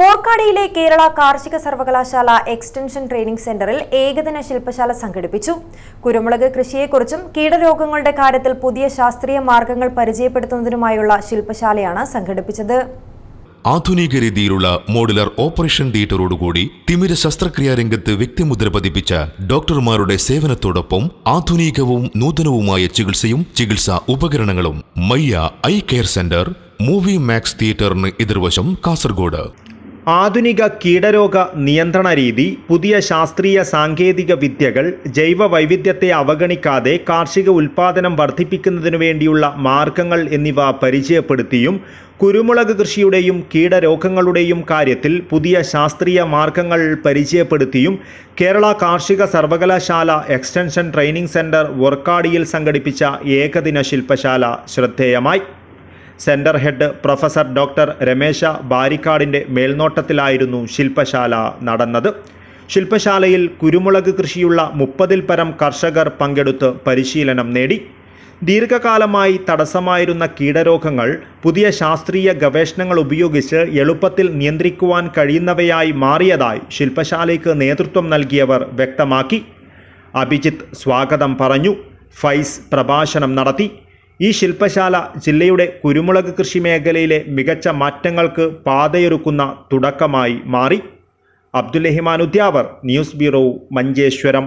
പോർക്കാടിയിലെ കേരള കാർഷിക സർവകലാശാല extension training സെന്ററിൽ ഏകദിന ശില്പശാല സംഘടിപ്പിച്ചു. കുരുമുളക് കൃഷിയെക്കുറിച്ചും കീടരോഗങ്ങളുടെ കാര്യത്തിൽ പുതിയ ശാസ്ത്രീയ മാർഗങ്ങൾ പരിചയപ്പെടുത്തുന്നതിനുമായുള്ള ശില്പശാലയാണ് സംഘടിപ്പിച്ചത്. ആധുനിക രീതിയിലുള്ള മോഡുലർ ഓപ്പറേഷൻ തിയേറ്ററോടുകൂടി തിമിര ശസ്ത്രക്രിയാ രംഗത്ത് വ്യക്തിമുദ്ര പതിപ്പിച്ച ഡോക്ടർമാരുടെ സേവനത്തോടൊപ്പം ആധുനികവും നൂതനവുമായ ചികിത്സയും ചികിത്സാ ഉപകരണങ്ങളും Mayya eye care centre movie max തിയേറ്ററിന് എതിർവശം കാസർഗോഡ്. ആധുനിക കീടരോഗ നിയന്ത്രണ രീതി പുതിയ ശാസ്ത്രീയ സാങ്കേതിക വിദ്യകൾ ജൈവ വൈവിധ്യത്തെ അവഗണിക്കാതെ കാർഷിക ഉൽപാദനം വർദ്ധിപ്പിക്കുന്നതിനു വേണ്ടിയുള്ള മാർഗങ്ങൾ എന്നിവ പരിചയപ്പെടുത്തിയും കുരുമുളക് കൃഷിയുടെയും കീടരോഗങ്ങളുടെയും കാര്യത്തിൽ പുതിയ ശാസ്ത്രീയ മാർഗങ്ങൾ പരിചയപ്പെടുത്തിയും കേരള കാർഷിക സർവകലാശാല എക്സ്റ്റൻഷൻ ട്രെയിനിംഗ് സെന്റർ വർക്കാടിയിൽ സംഘടിപ്പിച്ച ഏകദിന ശില്പശാല ശ്രദ്ധേയമായി. Centre head professor doctor Ramesh ബാരിക്കാടിന്റെ മേൽനോട്ടത്തിലായിരുന്നു ശില്പശാല നടന്നത്. ശില്പശാലയിൽ കുരുമുളക് കൃഷിയുള്ള മുപ്പതിൽ പരം കർഷകർ പങ്കെടുത്ത് പരിശീലനം നേടി. ദീർഘകാലമായി തടസ്സമായിരുന്ന കീടരോഗങ്ങൾ പുതിയ ശാസ്ത്രീയ ഗവേഷണങ്ങൾ ഉപയോഗിച്ച് എളുപ്പത്തിൽ നിയന്ത്രിക്കുവാൻ കഴിയുന്നവയായി മാറിയതായി ശില്പശാലയ്ക്ക് നേതൃത്വം നൽകിയവർ വ്യക്തമാക്കി. അഭിജിത്ത് സ്വാഗതം പറഞ്ഞു. ഫൈസ് പ്രഭാഷണം നടത്തി. ഈ ശില്പശാല ജില്ലയുടെ കുരുമുളക് കൃഷി മേഖലയിലെ മികച്ച മാറ്റങ്ങൾക്ക് പാതയൊരുക്കുന്ന തുടക്കമായി മാറി. Abdul Rahiman Udyavar news bureau Manjeshwaram.